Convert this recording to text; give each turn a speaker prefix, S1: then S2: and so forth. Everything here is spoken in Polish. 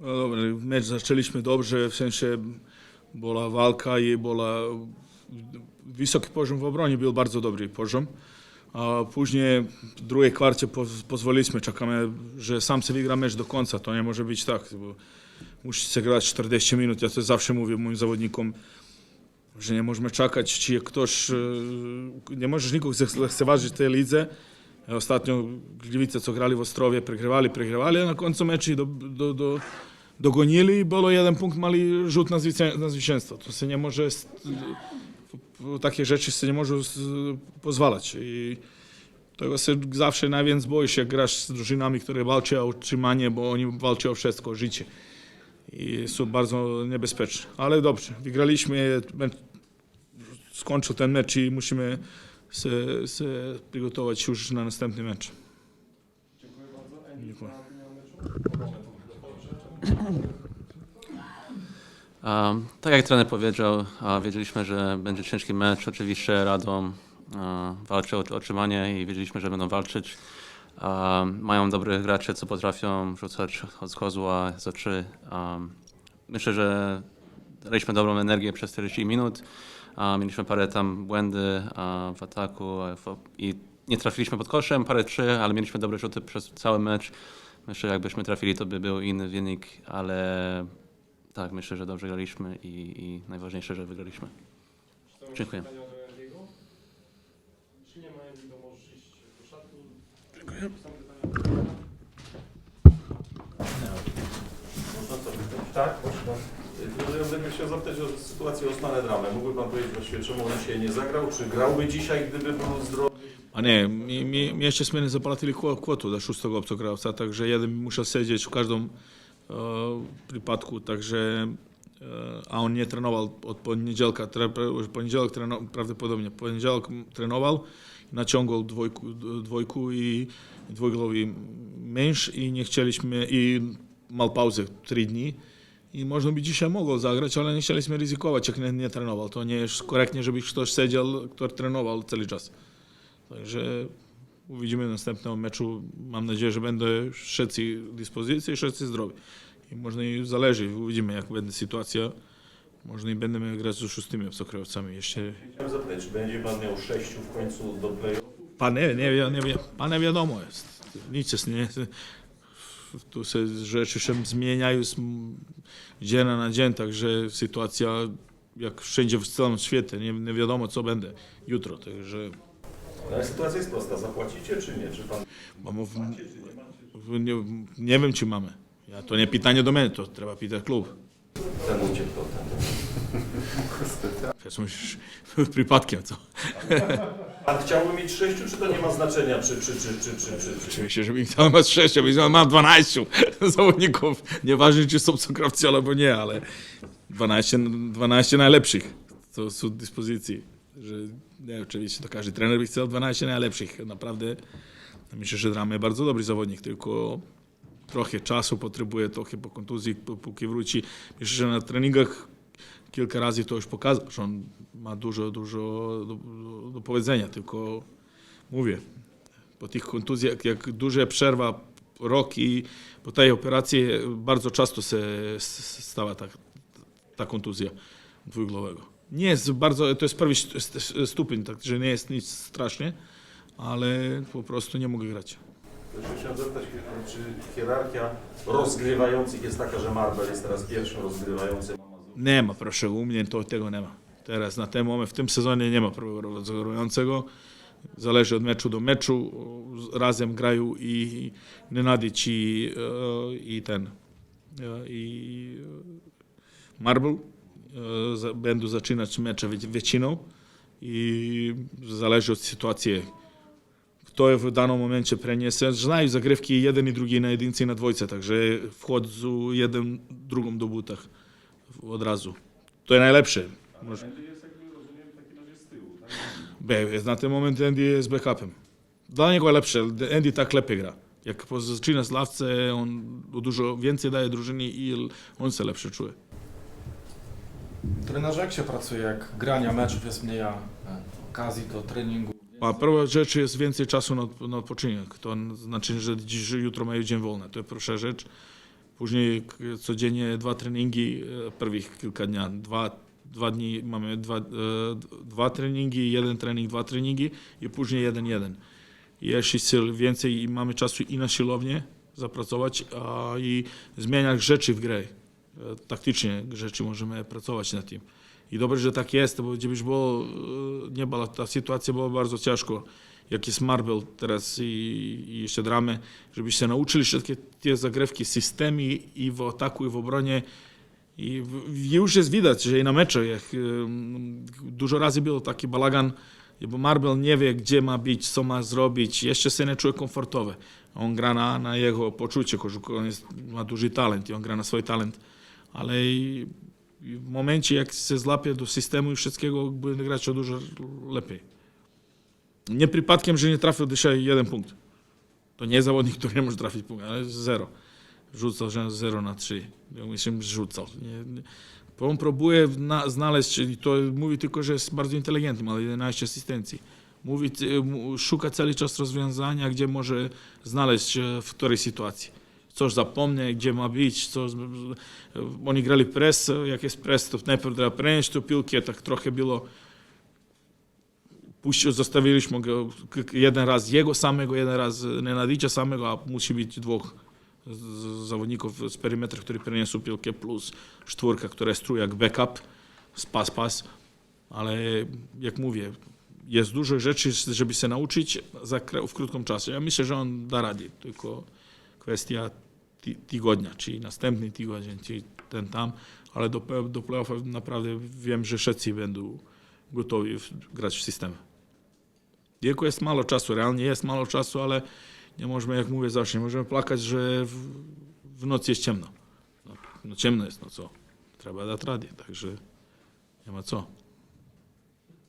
S1: No dobra, mecz zaczęliśmy dobrze, w sensie była walka i była wysoki poziom w obronie, był bardzo dobry poziom. A później w drugiej kwarcie poz- pozwoliliśmy, czekamy, że sam sobie wygra mecz do końca. To nie może być tak, bo musi się grać 40 minut. Ja to zawsze mówię moim zawodnikom, że nie możemy czekać, czy ktoś, e, nie możesz nikogo zech- lekceważyć w tej lidze. Ostatnio Gliwice, co grali w Ostrowie, przegrywali, przegrywali, a na końcu meczu do, do, do, dogonili i było jeden punkt, mali rzut na, zwycię- na zwycięstwo. To się nie może, takie rzeczy się nie może pozwalać. I tego się zawsze najwięcej boisz, jak grasz z drużynami, które walczą o utrzymanie, bo oni walczą o wszystko, o życie. I są bardzo niebezpieczne. Ale dobrze, wygraliśmy, skończył ten mecz i musimy się, się przygotować już na następny mecz.
S2: Dziękuję bardzo.
S1: Dziękuję.
S2: na opinię o meczu?
S3: Um, tak jak trener powiedział, wiedzieliśmy, że będzie ciężki mecz. Oczywiście Radom a, walczy o otrzymanie i wiedzieliśmy, że będą walczyć. A, mają dobrych graczy, co potrafią rzucać od kozła za trzy. Um, myślę, że daliśmy dobrą energię przez 40 minut. A, mieliśmy parę tam błędy a, w ataku w, i nie trafiliśmy pod koszem, parę trzy, ale mieliśmy dobre rzuty przez cały mecz. Myślę, że jakbyśmy trafili, to by był inny wynik, ale tak, myślę, że dobrze graliśmy i, i najważniejsze, że wygraliśmy.
S2: Czy to
S3: Dziękuję.
S2: do? Jeśli nie ma możesz iść do szatni.
S1: Dziękuję.
S4: Tak. Ja bym chciał zapytać o sytuację Osmane Dramę. Mógłby Pan powiedzieć właściwie, czemu on dzisiaj nie zagrał? Czy grałby dzisiaj, gdyby był zdrowy?
S1: A nie, mi, mi, mi jeszcze zapłacili kwo- kwotu dla szóstego obcokrajowca, także jeden musiał siedzieć w każdym e, przypadku, także e, a on nie trenował od poniedziałka, tre, poniedziałek treno, prawdopodobnie, poniedziałek trenował, naciągał dwojku, dwojku i dwugłowy męż i nie chcieliśmy, i mal pauzę trzy dni. I można by dzisiaj mogło zagrać, ale nie chcieliśmy ryzykować, jak nie, nie trenował. To nie jest korektnie, żeby ktoś siedział, kto trenował cały czas. Także uwidzimy w następnym meczu. Mam nadzieję, że wszyscy w dyspozycji i wszyscy zdrowi. I można i zależy, uwidzimy jak będzie sytuacja. Można i będziemy grać z szóstymi obcokrajowcami. Jeszcze
S4: Chciałem zapytać, czy będzie Pan miał sześciu w końcu do play
S1: Pan nie, nie, wie- nie, wiadomo jest. Nic jest nie. Tu się rzeczy się zmieniają z dzień na dzień, także sytuacja jak wszędzie w całym świecie, nie, nie wiadomo co będzie jutro, także
S4: Ale sytuacja jest prosta. Zapłacicie czy nie? Czy Pan...
S1: Mam w, w, nie, nie wiem, czy mamy. Ja, to nie pytanie do mnie, to trzeba pytać klub.
S4: Ten uciekł ten.
S1: Wiesz, musisz przypadkiem, co?
S4: Pan chciałby mieć sześciu, czy to nie ma znaczenia? Czy, czy, czy, czy, czy, czy, czy?
S1: Oczywiście, żeby ich tam ma 6, żeby mam 12 zawodników. Nieważne, czy są cukrawcy albo nie, ale 12, 12 najlepszych to są w dyspozycji. Że, nie, oczywiście to każdy trener by chciał 12 najlepszych. Naprawdę myślę, że jest bardzo dobry zawodnik, tylko trochę czasu potrzebuje, trochę po kontuzji, póki wróci. Myślę, że na treningach kilka razy to już pokazał, że on ma dużo, dużo do, do, powiedzenia, tylko mówię, po tych kontuzjach, jak duża przerwa, rok i po tej operacji bardzo często się stała ta, ta kontuzja dwugłowego. Nie jest bardzo, to jest st- stupień, także nie jest nic strasznie, ale po prostu nie mogę grać.
S4: Jeszcze Chciałem zapytać, czy hierarchia rozgrywających jest taka, że Marvel jest teraz pierwszym rozgrywającym?
S1: Nie ma, proszę, u mnie to tego nie ma. Teraz na ten moment, w tym sezonie nie ma rozgrywającego. Zależy od meczu do meczu. Razem grają i Nenadic i, e, i ten e, i Marble. E, Będą zaczynać mecze wieciną i zależy od sytuacji, kto w danym momencie przeniesie. Znają zagrywki jeden i drugi na jedynce i na dwójce, także wchodzą jeden drugą do butach od razu. To jest najlepsze. Może-
S2: tak?
S1: Be- jest Na ten moment Andy jest backupem. Dla niego lepsze. Andy tak lepiej gra. Jak zaczyna z ławce, on dużo więcej daje drużynie i on się lepsze czuje.
S5: Trenerze, jak się pracuje, jak grania meczów jest mniej e, okazji do treningu?
S1: A pierwsza rzecz jest więcej czasu na, na odpoczynek. To znaczy, że dziś, jutro mają dzień wolny. To jest pierwsza rzecz. Później codziennie dwa treningi, e, pierwszych kilka dni, dwa, dwa dni mamy dwa, e, dwa treningi, jeden trening, dwa treningi i później jeden, jeden. Jest sił więcej i mamy czasu i na siłownię zapracować, a i zmieniać rzeczy w grze. E, Taktycznie rzeczy możemy pracować nad tym. I dobrze, że tak jest, bo gdybyś było, e, nie była, ta sytuacja była bardzo ciężko. Jak jest Marvel teraz i, i jeszcze dramy, żebyś się nauczyli wszystkie te zagrywki, systemy i w ataku, i w obronie. I już jest widać, że i na meczu, jak em, dużo razy był taki balagan, bo Marvel nie wie, gdzie ma być, co ma zrobić, jeszcze się nie czuje komfortowo. On gra na, na jego poczucie, koszulko, on jest, ma duży talent i on gra na swój talent, ale w momencie, jak się złapie do systemu i wszystkiego, będzie grać o dużo lepiej. Nie przypadkiem, że nie trafił dzisiaj jeden punkt. To nie zawodnik, który nie może trafić punkt, ale zero. Rzucał, że 0 na 3. Ja myślę, rzucał. Nie, nie. Bo on próbuje na, znaleźć, czyli to mówi tylko, że jest bardzo inteligentnym, ale 11 asystencji. Mówi, szuka cały czas rozwiązania, gdzie może znaleźć w której sytuacji. Coś zapomnie, gdzie ma być, co, z- z- oni grali pres, jak jest pres, to najpierw trzeba przenieść tu piłkę, tak trochę było puścił, zostawiliśmy go jeden raz jego samego, jeden raz Nenadicia samego, a musi być dwóch zawodników z perymetru, który przeniosą piłkę, plus czwórka, która jest jak backup, spas, pas. Ale jak mówię, jest dużo rzeczy, żeby się nauczyć w krótkim czasie. Ja myślę, że on da radę, tylko kwestia tygodnia, czy następny tydzień, czy ten tam, ale do, do playoffów naprawdę wiem, że wszyscy będą gotowi grać w systemie. Tylko jest mało czasu, realnie jest mało czasu, ale nie możemy, jak mówię zawsze, nie możemy plakać, że w, w nocy jest ciemno. No, no ciemno jest, no co? Trzeba dać radę, także nie ma co.